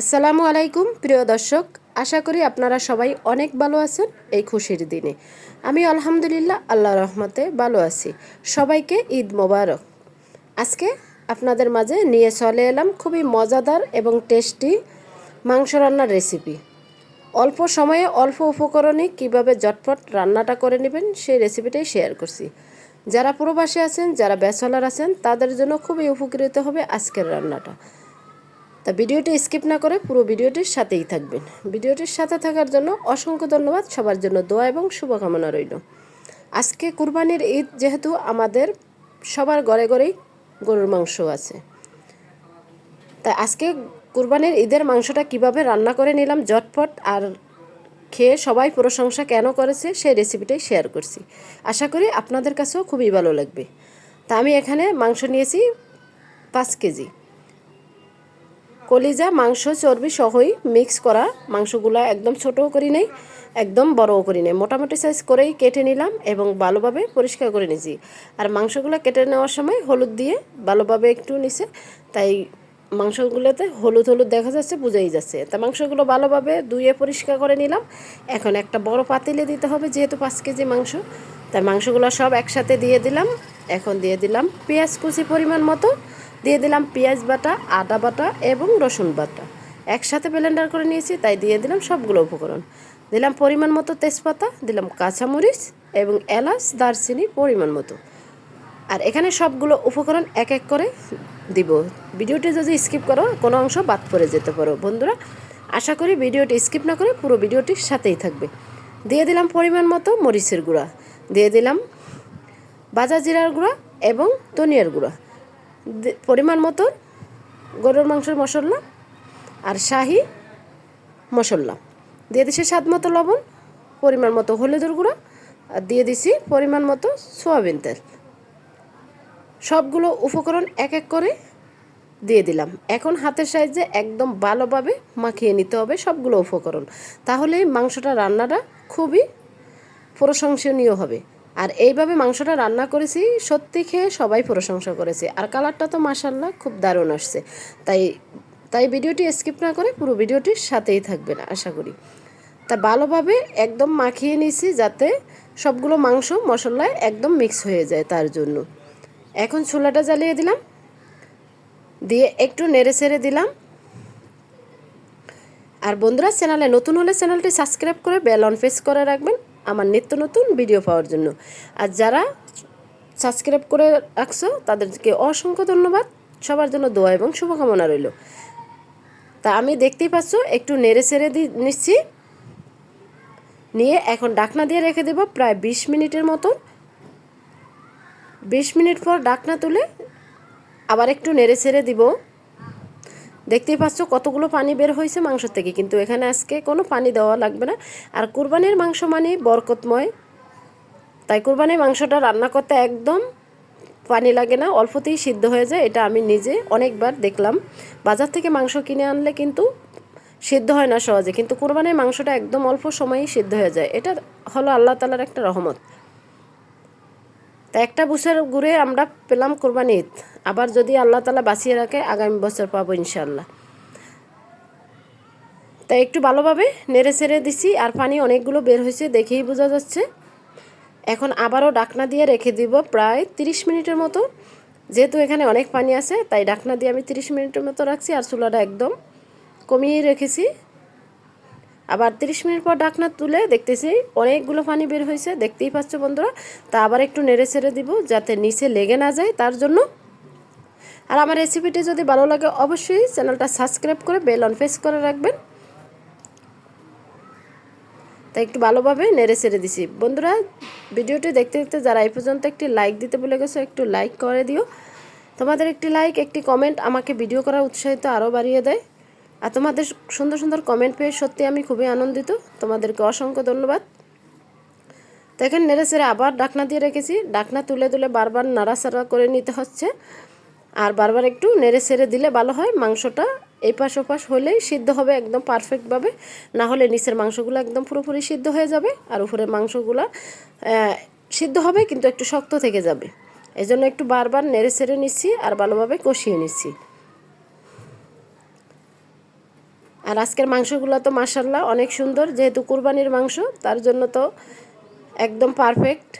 আসসালামু আলাইকুম, প্রিয় দর্শক। আশা করি আপনারা সবাই অনেক ভালো আছেন এই খুশির দিনে। আমি আলহামদুলিল্লাহ আল্লাহ রহমতে ভালো আছি। সবাইকে ঈদ মোবারক। আজকে আপনাদের মাঝে নিয়ে চলে এলাম খুবই মজাদার এবং টেস্টি মাংস রান্নার রেসিপি। অল্প সময়ে অল্প উপকরণে কীভাবে জটপট রান্নাটা করে নেবেন সেই রেসিপিটাই শেয়ার করছি। যারা প্রবাসী আছেন, যারা ব্যাচলার আছেন, তাদের জন্য খুবই উপকৃত হবে আজকের রান্নাটা। তা ভিডিওটি স্কিপ না করে পুরো ভিডিওটির সাথেই থাকবেন। ভিডিওটির সাথে থাকার জন্য অসংখ্য ধন্যবাদ। সবার জন্য দোয়া এবং শুভকামনা রইল। আজকে কুরবানির ঈদ যেহেতু আমাদের সবার ঘরে ঘরেই গরুর মাংস আছে। তা আজকে কুরবানির ঈদের মাংসটা কীভাবে রান্না করে নিলাম, ঝটপট আর খেয়ে সবাই প্রশংসা কেন করেছে, সেই রেসিপিটাই শেয়ার করছি। আশা করি আপনাদের কাছেও খুবই ভালো লাগবে। তা আমি এখানে মাংস নিয়েছি পাঁচ কেজি। কলিজা, মাংস, চর্বি সহই মিক্স করা মাংসগুলো একদম ছোটও করি নাই, একদম বড়ও করি নাই। মোটামুটি সাইজ করেই কেটে নিলাম এবং ভালোভাবে পরিষ্কার করে নিয়েছি আর মাংসগুলো কেটে নেওয়ার সময় হলুদ দিয়ে ভালোভাবে একটু নিছে, তাই মাংসগুলোতে হলুদ হলুদ দেখা যাচ্ছে, বুঝেই যাচ্ছে। তা মাংসগুলো ভালোভাবে ধুয়ে পরিষ্কার করে নিলাম। এখন একটা বড় পাতিলে দিতে হবে, যেহেতু পাঁচ কেজি মাংস। তাই মাংসগুলো সব একসাথে দিয়ে দিলাম। এখন দিয়ে দিলাম পেঁয়াজ কুচি পরিমাণ মতো। দিয়ে দিলাম পেঁয়াজ বাটা, আদা বাটা এবং রসুন বাটা। একসাথে ব্লেন্ডার করে নিয়েছি, তাই দিয়ে দিলাম সবগুলো উপকরণ। দিলাম পরিমাণ মতো তেজপাতা, দিলাম কাঁচামরিচ এবং এলাচ, দারচিনি পরিমাণ মতো। আর এখানে সবগুলো উপকরণ এক এক করে দিব। ভিডিওটি যদি স্কিপ করো, কোনো অংশ বাদ পড়ে যেতে পারো। বন্ধুরা, আশা করি ভিডিওটি স্কিপ না করে পুরো ভিডিওটির সাথেই থাকবে। দিয়ে দিলাম পরিমাণ মতো মরিচের গুঁড়া। দিয়ে দিলাম বাজা জিরার গুঁড়া এবং ধনিয়ার গুঁড়া। পরিমাণ মতো গরুর মাংসের মশলা আর শাহি মশলা। দিয়ে দিছি স্বাদ মতো লবণ, পরিমাণ মতো হলুদের গুঁড়ো আর দিয়ে দিছি পরিমাণ মতো সোয়াবিন তেল। সবগুলো উপকরণ এক এক করে দিয়ে দিলাম। এখন হাতের সাহায্যে একদম ভালোভাবে মাখিয়ে নিতে হবে সবগুলো উপকরণ। তাহলে মাংসটা রান্নাটা খুবই প্রশংসনীয় হবে। আর এইভাবে মাংসটা রান্না করেছি, সত্যি খেয়ে সবাই প্রশংসা করেছে। আর কালারটা তো মাসাল্লাহ খুব দারুণ আসছে। তাই তাই ভিডিওটি স্কিপ না করে পুরো ভিডিওটির সাথেই থাকবেন, আশা করি। তা ভালোভাবে একদম মাখিয়ে নিয়েছি যাতে সবগুলো মাংস মশলায় একদম মিক্স হয়ে যায় তার জন্য। এখন ছোলাটা জ্বালিয়ে দিলাম। দিয়ে একটু নেড়ে ছেড়ে দিলাম। আর বন্ধুরা, চ্যানেলে নতুন হলে চ্যানেলটি সাবস্ক্রাইব করে বেল অন প্রেস করে রাখবেন। আমার নিত্য নতুন ভিডিও পাওয়ার জন্য। আর যারা সাবস্ক্রাইব করে রাখছো, তাদেরকে অসংখ্য ধন্যবাদ। সবার জন্য দোয়া এবং শুভকামনা রইল। তা আমি দেখতেই পাচ্ছ, একটু নেড়ে ছেড়ে দি, নিচ্ছি। নিয়ে এখন ডাকনা দিয়ে রেখে দেব প্রায় বিশ মিনিটের মতন। বিশ মিনিট পর ডাকনা তুলে আবার একটু নেড়ে ছেড়ে দিব। দেখতেই পাচ্ছ কতগুলো পানি বের হয়েছে মাংস থেকে। কিন্তু এখানে আজকে কোনো পানি দেওয়া লাগবে না। আর কুরবানির মাংস মানে বরকতময়। তাই কুরবানির মাংসটা রান্না করতে একদম পানি লাগে না, অল্পতেই সিদ্ধ হয়ে যায়। এটা আমি নিজে অনেকবার দেখলাম। বাজার থেকে মাংস কিনে আনলে কিন্তু সিদ্ধ হয় না সহজে। কিন্তু কুরবানির মাংসটা একদম অল্প সময়ই সিদ্ধ হয়ে যায়। এটা হলো আল্লাহ তালার একটা রহমত। তা একটা বছর ঘুরে আমরা পেলাম কোরবানি ঈদ। আবার যদি আল্লাহ তালা বাঁচিয়ে রাখে, আগামী বছর পাবো ইনশাল্লাহ তাই একটু ভালোভাবে নেড়ে ছেড়ে দিছি, আর পানি অনেকগুলো বের হয়েছে দেখেই বোঝা যাচ্ছে। এখন আবারও ডাকনা দিয়ে রেখে দিব প্রায় তিরিশ মিনিটের মতো। যেহেতু এখানে অনেক পানি আছে, তাই ডাকনা দিয়ে আমি তিরিশ মিনিটের মতো রাখছি, আর চুলাটা একদম কমিয়ে রেখেছি। আবার তিরিশ মিনিট পর ডাকনা তুলে দেখতেছি অনেকগুলো পানি বের হয়েছে, দেখতেই পাচ্ছ বন্ধুরা? তা আবার একটু নেড়ে ছেড়ে দিব যাতে নিচে লেগে না যায় তার জন্য। আর আমার রেসিপিটি যদি ভালো লাগে অবশ্যই চ্যানেলটা সাবস্ক্রাইব করে বেল অন প্রেস করে রাখবেন। তাই একটু ভালোভাবে নেড়ে ছেড়ে দিছি। বন্ধুরা, ভিডিওটি দেখতে দেখতে যারা এই পর্যন্ত একটি লাইক দিতে বলে গেছো, একটু লাইক করে দিও। তোমাদের একটি লাইক একটি কমেন্ট আমাকে ভিডিও করার উৎসাহিত আরও বাড়িয়ে দেয়। আর তোমাদের সুন্দর সুন্দর কমেন্ট পেয়ে সত্যি আমি খুবই আনন্দিত। তোমাদেরকে অসংখ্য ধন্যবাদ। তো এখানে নেড়ে সেড়ে আবার ডাকনা দিয়ে রেখেছি। ডাকনা তুলে তুলে বারবার নাড়াচাড়া করে নিতে হচ্ছে। আর বারবার একটু নেড়ে ছেড়ে দিলে ভালো হয়। মাংসটা এই পাশ ওপাশ হলেই সিদ্ধ হবে একদম পারফেক্টভাবে না হলে নিচের মাংসগুলো একদম পুরোপুরি সিদ্ধ হয়ে যাবে আর উপরের মাংসগুলো সিদ্ধ হবে কিন্তু একটু শক্ত থেকে যাবে। এই জন্য একটু বারবার নেড়ে ছেড়ে নিচ্ছি আর ভালোভাবে কষিয়ে নিচ্ছি। আর আজকের মাংসগুলো তো মাসাল্লাহ অনেক সুন্দর, যেহেতু কুরবানির মাংস, তার জন্য তো একদম পারফেক্ট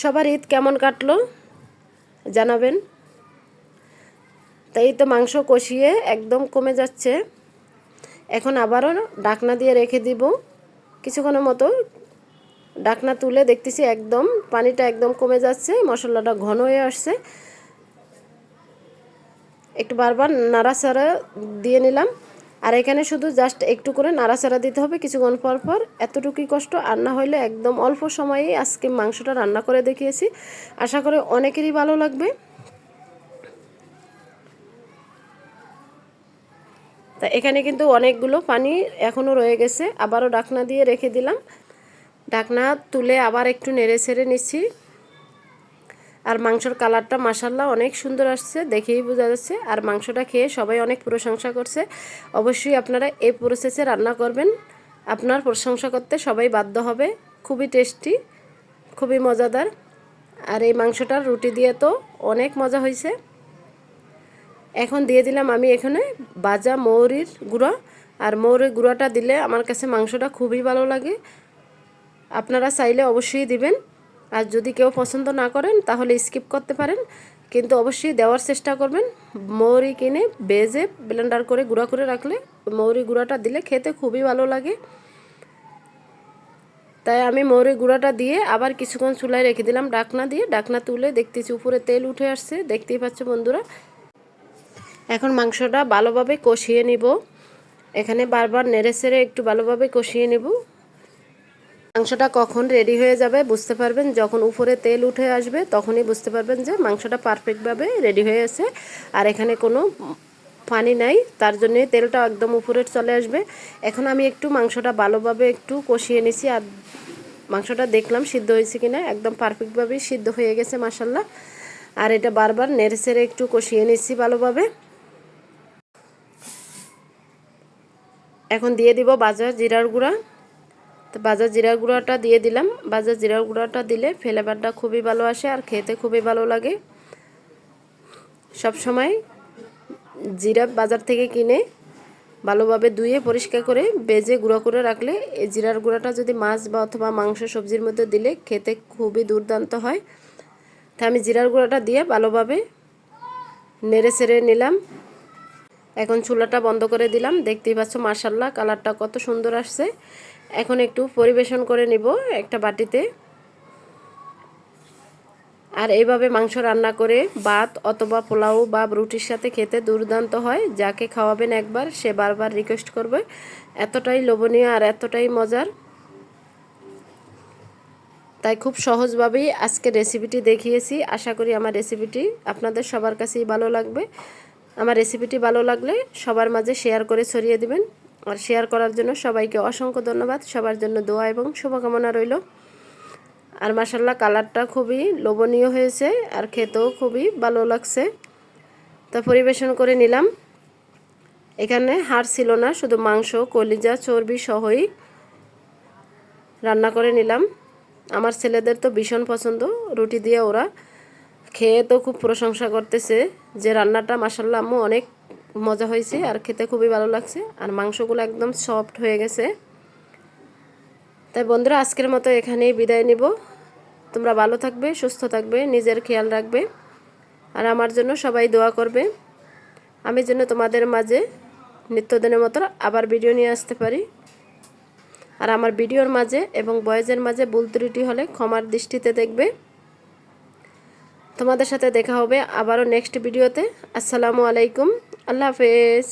সবার ঈদ কেমন কাটলো জানাবেন। তাই তো মাংস কষিয়ে একদম কমে যাচ্ছে। এখন আবারও ডাকনা দিয়ে রেখে দিব। কিছুক্ষণের মতো ডাকনা তুলে দেখতেছি একদম পানিটা একদম কমে যাচ্ছে, মশলাটা ঘন হয়ে আসছে। একটু বারবার নাড়াচাড়া দিয়ে নিলাম। আর এখানে শুধু জাস্ট একটু করে নাড়াচাড়া দিতে হবে কিছুক্ষণ পর পর। এতটুকুই কষ্ট, আর না হলে একদম অল্প সময়েই আজকে মাংসটা রান্না করে দেখিয়েছি। আশা করে অনেকেরই ভালো লাগবে। তা এখানে কিন্তু অনেকগুলো পানি এখনও রয়ে গেছে, আবারও ডাকনা দিয়ে রেখে দিলাম। ডাকনা তুলে আবার একটু নেড়ে ছেড়ে নিচ্ছি। আর মাংসর কালারটা মাসাল্লাহ অনেক সুন্দর আসছে, দেখেই বোঝা যাচ্ছে। আর মাংসটা খেয়ে সবাই অনেক প্রশংসা করছে। অবশ্যই আপনারা এই প্রসেসে রান্না করবেন। আপনার প্রশংসা করতে সবাই বাধ্য হবে। খুবই টেস্টি খুবই মজাদার। আর এই মাংসটার রুটি দিয়ে তো অনেক মজা হয়েছে। এখন দিয়ে দিলাম আমি এখানে বাজা মৌরির গুঁড়া। আর মৌরির গুঁড়াটা দিলে আমার কাছে মাংসটা খুবই ভালো লাগে। আপনারা চাইলে অবশ্যই দিবেন। আর যদি কেউ পছন্দ না করেন, তাহলে স্কিপ করতে পারেন। কিন্তু অবশ্যই দেওয়ার চেষ্টা করবেন। মৌরি কিনে বেজে ব্লেন্ডার করে গুঁড়া করে রাখলে মৌরি গুঁড়াটা দিলে খেতে খুবই ভালো লাগে। তাই আমি মৌরি গুঁড়াটা দিয়ে আবার কিছুক্ষণ চুলায় রেখে দিলাম ডাকনা দিয়ে। ডাকনা তুলে দেখতেছি উপরে তেল উঠে আসছে। দেখতেই পাচ্ছ বন্ধুরা। এখন মাংসটা ভালোভাবে কষিয়ে নিব। এখানে বারবার নেড়ে সেড়ে একটু ভালোভাবে কষিয়ে নেব। মাংসটা কখন রেডি হয়ে যাবে বুঝতে পারবেন। যখন উপরে তেল উঠে আসবে, তখনই বুঝতে পারবেন যে মাংসটা পারফেক্টভাবে রেডি হয়ে আছে। আর এখানে কোনো পানি নাই, তার জন্যে তেলটা একদম উপরে চলে আসবে। এখন আমি একটু মাংসটা ভালোভাবে একটু কষিয়ে নিছি আর মাংসটা দেখলাম সিদ্ধ হয়েছে কিনা, একদম পারফেক্টভাবেই সিদ্ধ হয়ে গেছে মাসাল্লাহ আর এটা বারবার নেড়ে সেড়ে একটু কষিয়ে নিচ্ছি ভালোভাবে। এখন দিয়ে দিব বাজার জিরার গুঁড়া। তো বাজার জিরার গুঁড়াটা দিয়ে দিলাম। বাজার জিরার গুঁড়াটা দিলে ফ্লেভারটা খুবই ভালো আসে আর খেতে খুবই ভালো লাগে। সব সময় জিরা বাজার থেকে কিনে ভালোভাবে ধুয়ে পরিষ্কার করে বেজে গুঁড়ো করে রাখলে এই জিরার গুঁড়াটা যদি মাছ বা অথবা মাংস, সবজির মধ্যে দিলে খেতে খুবই দুর্দান্ত হয়। তা আমি জিরার গুঁড়াটা দিয়ে ভালোভাবে নেড়ে সেড়ে নিলাম। এখন চুলাটা বন্ধ করে দিলাম। দেখতেই পাচ্ছ মার্শাল্লাহ কালারটা কত সুন্দর আসছে। এখন একটু পরিবেশন করে নিব একটা বাটিতে। আর এইভাবে মাংস রান্না করে ভাত অথবা পোলাও বা রুটির সাথে খেতে দুর্দান্ত হয়। যাকে খাওয়াবেন একবার, সে বারবার রিকোয়েস্ট করবে। এতটাই লোভনীয় আর এতটাই মজার। তাই খুব সহজভাবেই আজকে রেসিপিটি দেখিয়েছি। আশা করি আমার রেসিপিটি আপনাদের সবার কাছেই ভালো লাগবে। আমার রেসিপিটি ভালো লাগলে সবার মাঝে শেয়ার করে ছড়িয়ে দিবেন। আর শেয়ার করার জন্য সবাইকে অসংখ্য ধন্যবাদ। সবার জন্য দোয়া এবং শুভকামনা রইল। আর মাসাল্লাহ কালারটা খুবই লোভনীয় হয়েছে আর খেতেও খুবই ভালো লাগছে। তা পরিবেশন করে নিলাম। এখানে হাড় ছিল না, শুধু মাংস, কলিজা, চর্বি সহই রান্না করে নিলাম। আমার ছেলেদের তো ভীষণ পছন্দ, রুটি দিয়ে ওরা। খেয়ে তো খুব প্রশংসা করতেছে যে রান্নাটা মাসাল্লাহ আম্মু অনেক মজা হয়েছে আর খেতে খুবই ভালো লাগছে। আর মাংসগুলো একদম সফট হয়ে গেছে। তাই বন্ধুরা, আজকের মতো এখানেই বিদায় নিব। তোমরা ভালো থাকবে, সুস্থ থাকবে, নিজের খেয়াল রাখবে। আর আমার জন্য সবাই দোয়া করবে। আমি যেন তোমাদের মাঝে নিত্যদিনের মতো আবার ভিডিও নিয়ে আসতে পারি। আর আমার ভিডিওর মাঝে এবং বয়েজের মাঝে ভুল ত্রুটি হলে ক্ষমার দৃষ্টিতে দেখবে। তোমাদের সাথে দেখা হবে আবারও নেক্সট ভিডিওতে আসসালামু আলাইকুম। আল্লাহ হাফেজ।